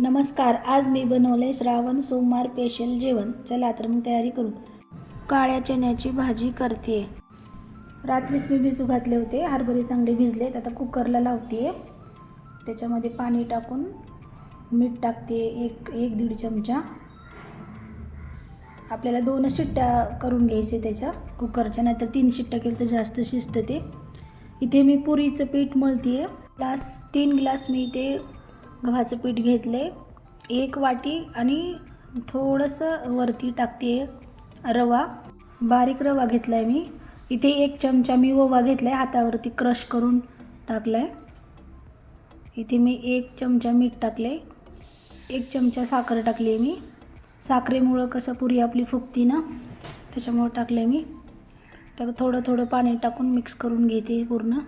नमस्कार आज मी बनवले श्रावण सोमवार स्पेशल जेवण. चला तर मग तयारी करू. काळ्या चण्याची भाजी करते रात्रीच मी भिजू घातले होते. हरभरे चांगले भिजलेत. आता कुकरला लावते त्याच्यामध्ये पाणी टाकून मीठ टाकते एक एक दीड चमचा. आपल्याला दोनच शिट्ट्या करून घ्यायचे त्याच्या कुकरच्या नाहीतर तीन शिट्ट्या केलं तर जास्त शिजतं ते. इथे मी पुरीचं पीठ मळते आहे ग्लास तीन ग्लास मी इथे गव्हाचं पीठ घेतले एक वाटी आणि थोडंसं वरती टाकते रवा. बारीक रवा घेतला आहे मी. इथे एक चमचा मी ओवा घेतला आहे हातावरती क्रश करून टाकला आहे इथे मी एक चमचा मीठ टाकले एक चमचा साखर टाकली आहे मी. साखरेमुळं कसं पुरी आपली फुगती ना त्याच्यामुळं टाकलं आहे मी. तर थोडं थोडं पाणी टाकून मिक्स करून घेते पूर्ण.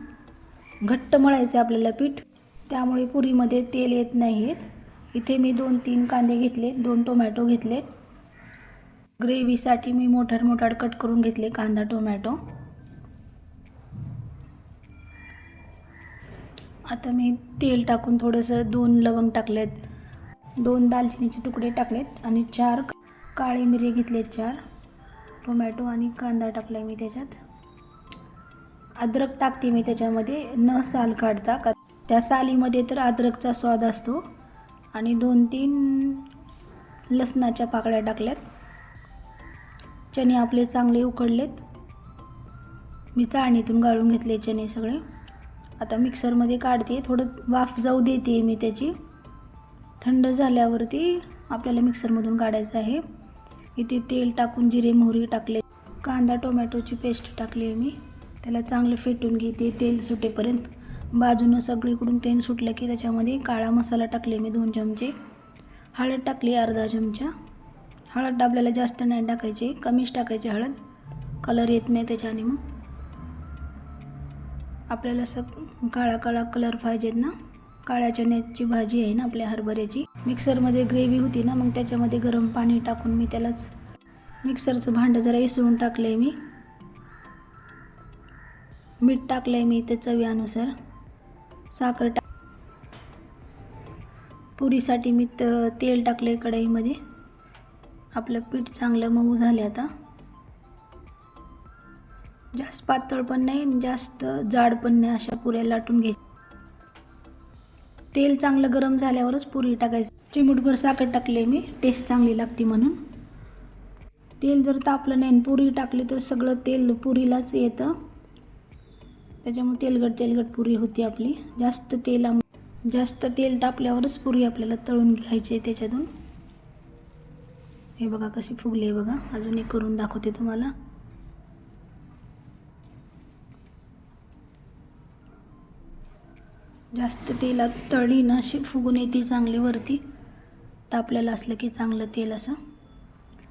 घट्ट मळायचं आहे आपल्याला पीठ. त्यामुळे पुरीमध्ये तेल येत नाही आहेत इथे मी दोन तीन कांदे घेतलेत दोन टोमॅटो घेतलेत. ग्रेव्हीसाठी मी मोठाड मोठाड कट करून घेतले कांदा टोमॅटो. आता मी तेल टाकून थोडंसं दोन लवंग टाकलेत. दोन दालचिनीचे तुकडे टाकलेत आणि चार काळे मिरे घेतलेत चार. टोमॅटो आणि कांदा टाकला मी त्याच्यात. अद्रक टाकते मी त्याच्यामध्ये न साल काढता. का त्या सालीमध्ये तर अद्रकचा स्वाद असतो आणि दोन तीन लसणाच्या पाकळ्या टाकल्यात. चणे आपले चांगले उकडलेत. मी चाळणीतून गाळून घेतले चणे सगळे. आता मिक्सरमध्ये काढते थोडं वाफ जाऊ देते मी त्याची. थंड झाल्यावरती आपल्याला मिक्सरमधून काढायचं आहे. इथे तेल टाकून जिरे मोहरी टाकले. कांदा टोमॅटोची पेस्ट टाकली आहे मी. त्याला चांगलं फेटून घेते तेल सुटेपर्यंत. बाजूनं सगळीकडून तेल सुटलं की त्याच्यामध्ये काळा मसाला टाकले मी दोन चमचे. हळद टाकली अर्धा चमचा. हळद आपल्याला जास्त नाही टाकायची कमीच टाकायची हळद. कलर येत नाही त्याच्याने मग. आपल्याला असं काळा काळा कलर पाहिजेत ना. काळ्या चण्याची भाजी आहे ना आपल्या हरभऱ्याची. मिक्सरमध्ये ग्रेव्ही होती ना मग त्याच्यामध्ये गरम पाणी टाकून मी त्यालाच मिक्सरचं भांडं जरा इसळून टाकलं आहे मी. मीठ टाकलं आहे मी ते चवीनुसार. साखर टाक. पुरीसाठी मी त तेल टाकलं आहे कढईमध्ये. आपलं पीठ चांगलं मऊ झाले आता. जास्त पातळ पण नाही आणि जास्त जाड पण नाही अशा पुऱ्या लाटून घ्यायच्या. तेल चांगलं गरम झाल्यावरच पुरी टाकायची. चिमूटभर साखर टाकले मी टेस्ट चांगली लागते म्हणून. तेल जर तापलं नाही पुरी टाकली तर सगळं तेल पुरीलाच येतं. त्याच्यामुळे तेलगट तेलगट पुरी होती आपली. जास्त तेला जास्त तेल तापल्यावरच पुरी आपल्याला तळून घ्यायची आहे त्याच्यातून. हे बघा कशी फुगली आहे बघा. अजून एक करून दाखवते तुम्हाला. जास्त तेलात तळी ना अशी फुगून येते चांगली वरती. तापलेलं असलं की चांगलं तेल असं.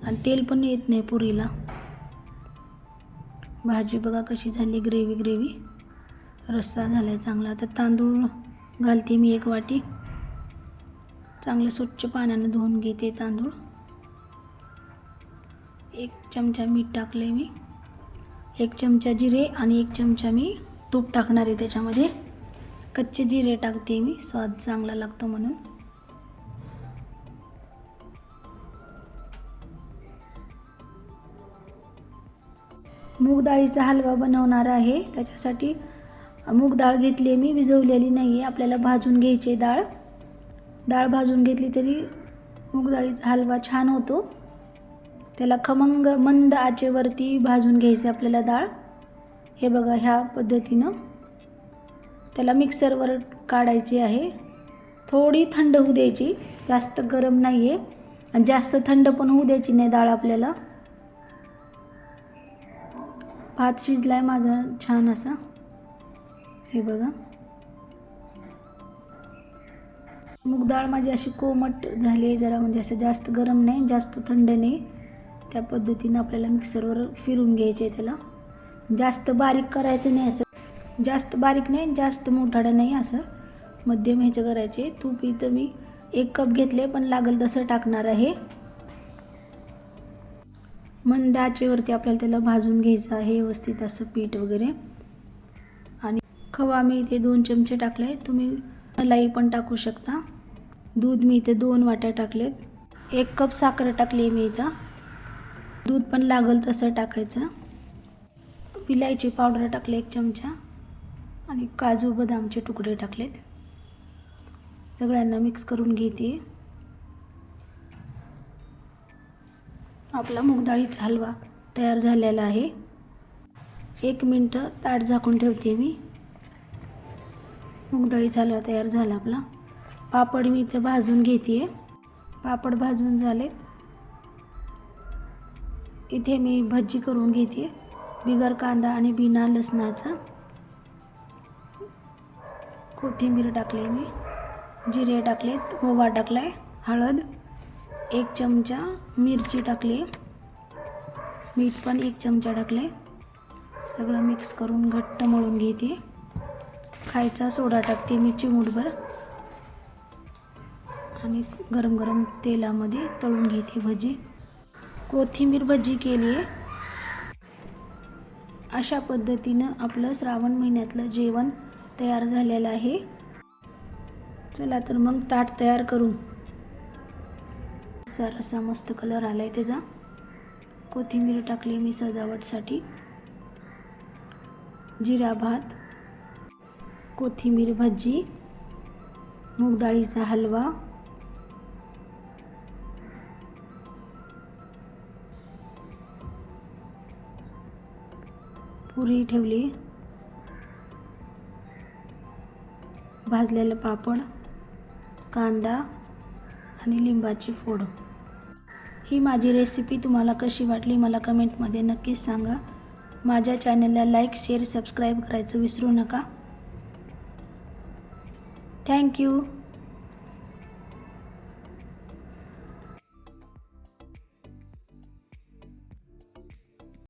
आणि तेल पण येत नाही पुरीला. भाजी बघा कशी झाली ग्रेव्ही ग्रेव्ही. रस्सा झाला आहे चांगला. आता तांदूळ घालते मी एक वाटी. चांगलं स्वच्छ पाण्यानं धुवून घेते तांदूळ. एक चमचा मीठ टाकले मी. एक चमचा जिरे आणि एक चमचा मी तूप टाकणार आहे त्याच्यामध्ये. कच्चे जिरे टाकते मी स्वाद चांगला लागतो म्हणून. मूग डाळीचा हलवा बनवणार आहे. त्याच्यासाठी मूग डाळ घेतली आहे मी विझवलेली नाही आहे आपल्याला भाजून घ्यायची डाळ. डाळ भाजून घेतली तरी मूग डाळीचा हलवा छान होतो. त्याला खमंग मंद आचेवरती भाजून घ्यायचे आपल्याला डाळ. हे बघा ह्या पद्धतीनं त्याला मिक्सरवर काढायची आहे. थोडी थंड होऊ द्यायची जास्त गरम नाही आहे आणि जास्त थंड पण होऊ द्यायची नाही डाळ आपल्याला. भात शिजला आहे माझा छान असा. हे बघा. मूग डाळ माझी अशी कोमट झाली आहे जरा म्हणजे असं जास्त गरम नाही जास्त थंड नाही. त्या पद्धतीनं आपल्याला मिक्सरवर फिरून घ्यायचे आहे त्याला. जास्त बारीक करायचं नाही असं. जास्त बारीक नाही जास्त मोठाडं नाही असं. मध्यम ह्याचं करायचे. तूप इथं मी एक कप घेतले पण लागल तसं टाकणार आहे. मंद आचेवरती आपल्याला त्याला भाजून घ्यायचं आहे व्यवस्थित असं पीठ वगैरे. खवा मी इथे दोन चमचे टाकले आहेत. तुम्ही मलाई पण टाकू शकता. दूध मी इथे दोन वाट्या टाकलेत. एक कप साखर टाकली आहे मी इथं. दूध पण लागल तसं टाकायचं. विलायची पावडर टाकले एक चमचा. आणि काजू बदामचे तुकडे टाकलेत. सगळ्यांना मिक्स करून घेते. आपला मूगडाळीचा हलवा तयार झालेला आहे. एक मिनटं ताट झाकून ठेवते मी. मग दही झालं तयार झाला आपला. पापड मी इथे भाजून घेते पापड भाजून झालेत. इथे मी भजी करून घेते बिगर कांदा आणि बिना लसणाचा. कोथिंबीर टाकली मी. जिरे टाकलेत. ओवा टाकला आहे हळद. एक चमचा मिरची टाकली. मीठ पण एक चमचा टाकले सगळं मिक्स करून घट्ट मळून घेते खायचा सोडा टाकते मी चिमूटभर. आणि गरम गरम तेलामध्ये तळून घेते भजी. कोथिंबीर भजी केली आहे. अशा पद्धतीनं आपलं श्रावण महिन्यातलं जेवण तयार झालेलं आहे. चला तर मग ताट तयार करू. सर असा मस्त कलर आला आहे त्याचा. कोथिंबीर टाकली मी सजावटसाठी. जिरा भात. कोथिंबीर भजी मूगडाळीचा हलवा. पुरी ठेवली. भाजलेलं पापड कांदा आणि लिंबाची फोड. ही माझी रेसिपी तुम्हाला कशी वाटली मला कमेंटमध्ये नक्कीच सांगा. माझ्या चॅनलला लाईक शेअर सबस्क्राईब करायचं विसरू नका. Thank you.